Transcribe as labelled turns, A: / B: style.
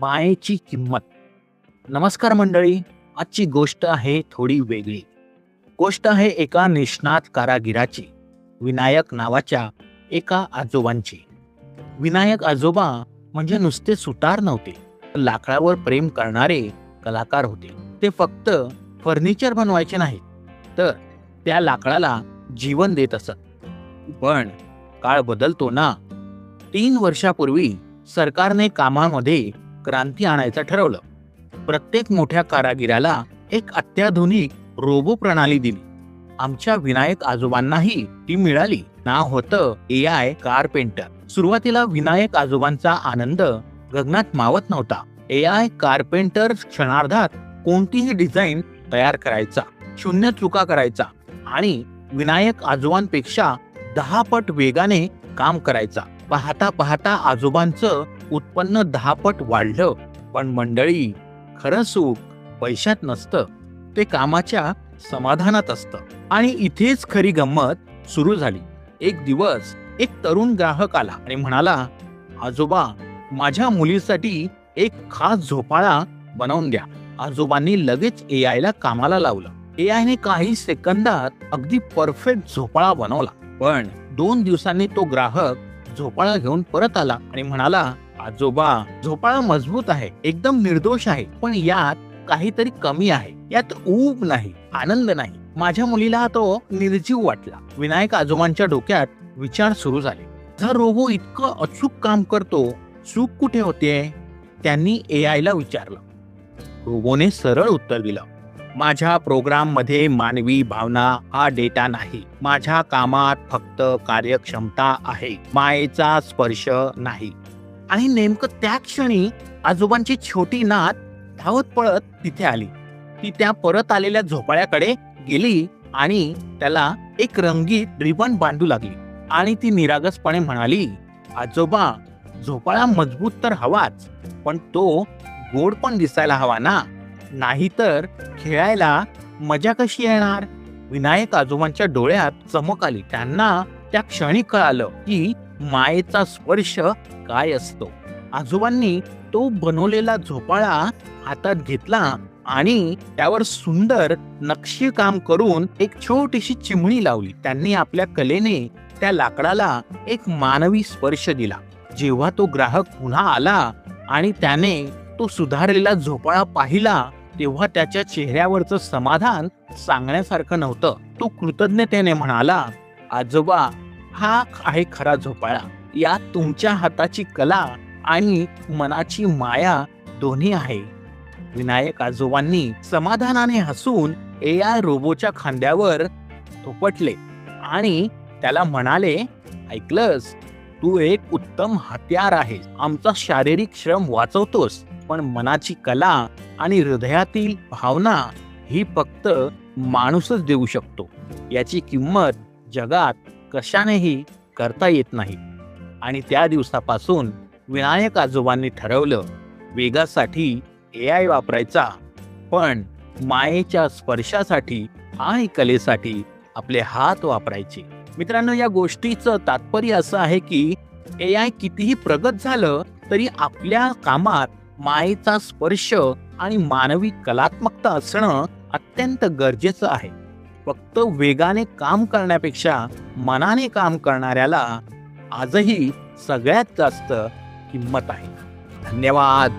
A: मायेची किंमत. नमस्कार मंडळी आजची गोष्ट आहे थोडी वेगळी. गोष्ट आहे एका निष्णात कारागिराची विनायक नावाच्या एका आजोबांची. विनायक आजोबा म्हणजे नुसते सुतार नव्हते तर लाकडावर प्रेम करणारे कलाकार होते. ते फक्त फर्निचर बनवायचे नाहीत तर त्या लाकडाला जीवन देत असत. पण काळ बदलतो ना. तीन वर्षापूर्वी सरकारने कामामध्ये क्रांती आणायचं ठरवलं. प्रत्येक मोठ्या कारागिराला एक अत्याधुनिक रोबो प्रणाली दिली. आमच्या विनायक आजोबांनाही ती मिळाली. नाव होतं ए आय कारपेंटर. सुरुवातीला विनायक आजोबांचा आनंद गगनात मावत नव्हता. ए आय कारपेंटर क्षणार्धात कोणतीही डिझाईन तयार करायचा शून्य चुका करायचा आणि विनायक आजोबांपेक्षा दहा पट वेगाने काम करायचा. पाहता पाहता आजोबांचं उत्पन्न दहापट वाढलं. पण मंडळी खरं सुख पैशात नसतं. ते कामाच्या समाधानात असतं. आणि इथेच खरी गंमत सुरू झाली. एक दिवस एक तरुण ग्राहक आला आणि म्हणाला आजोबा माझ्या मुलीसाठी एक खास झोपाळा बनवून द्या. आजोबांनी लगेच ए आयला कामाला लावलं. ए आयने काही सेकंदात अगदी परफेक्ट झोपाळा बनवला. पण दोन दिवसांनी तो ग्राहक झोपाळा घेऊन परत आला आणि म्हणाला आजोबा झोपाळा मजबूत आहे एकदम निर्दोष आहे पण यात काहीतरी कमी आहे. यात ऊब नाही आनंद नाही. माझ्या मुलीला तो निर्जीव वाटला. विनायक आजोबांच्या डोक्यात विचार सुरू झाले. जर रोबो इतकं अचूक काम करतो. चूक कुठे होते त्यांनी ए आय ला विचारलं. रोबोने सरळ उत्तर दिलं. माझ्या प्रोग्राममध्ये मानवी भावना हा डेटा नाही. माझ्या कामात फक्त कार्यक्षमता आहे. मायेचा स्पर्श नाही. आणि नेमकं त्या क्षणी आजोबांची छोटी नात धावत पळत तिथे आली. ती त्या परत आलेल्या झोपाळ्याकडे गेली आणि त्याला एक रंगीत रिबन बांधू लागली. आणि ती निरागसपणे म्हणाली आजोबा झोपाळा मजबूत तर हवाच पण तो गोड पण दिसायला हवा ना? नाहीतर खेळायला मजा कशी येणार? विनायक आजोबांच्या डोळ्यात चमक आली. त्यांना त्या क्षणी कळालं की मायेचा स्पर्श काय असतो. आजोबांनी तो बनवलेला झोपाळा हातात घेतला आणि त्यावर सुंदर नक्षीकाम करून एक छोटीशी चिमणी लावली. त्यांनी आपल्या कलेने त्या लाकडाला एक मानवी स्पर्श दिला. जेव्हा तो ग्राहक पुन्हा आला आणि त्याने तो सुधारलेला झोपाळा पाहिला तेव्हा त्याच्या चेहऱ्यावरचं समाधान सांगण्यासारखं नव्हतं. तो कृतज्ञतेने म्हणाला आजोबा हा आहे खरा झोपाळा. यात तुमच्या हाताची कला आणि मनाची माया दोन्ही आहे. विनायक आजोबांनी समाधानाने हसून ए आय रोबोच्या खांद्यावर थोपटले आणि त्याला म्हणाले ऐकलंस तू एक उत्तम हत्यार आहेस आमचा शारीरिक श्रम वाचवतोस. पण मनाची कला आणि हृदयातील भावना ही फक्त माणूसच देऊ शकतो. याची किंमत जगात कशानेही करता येत नाही. आणि त्या दिवसापासून विनायक आजोबांनी ठरवलं वेगासाठी ए आय वापरायचा पण मायेच्या स्पर्शासाठी आणि कलेसाठी आपले हात वापरायचे. मित्रांनो या गोष्टीचं तात्पर्य असं आहे की ए आय कितीही प्रगत झालं तरी आपल्या कामात मायेचा स्पर्श आणि मानवी कलात्मकता असणं अत्यंत गरजेचं आहे. फक्त वेगाने काम करण्यापेक्षा मनाने काम करणाऱ्याला आजही सगळ्यात जास्त किंमत आहे. धन्यवाद!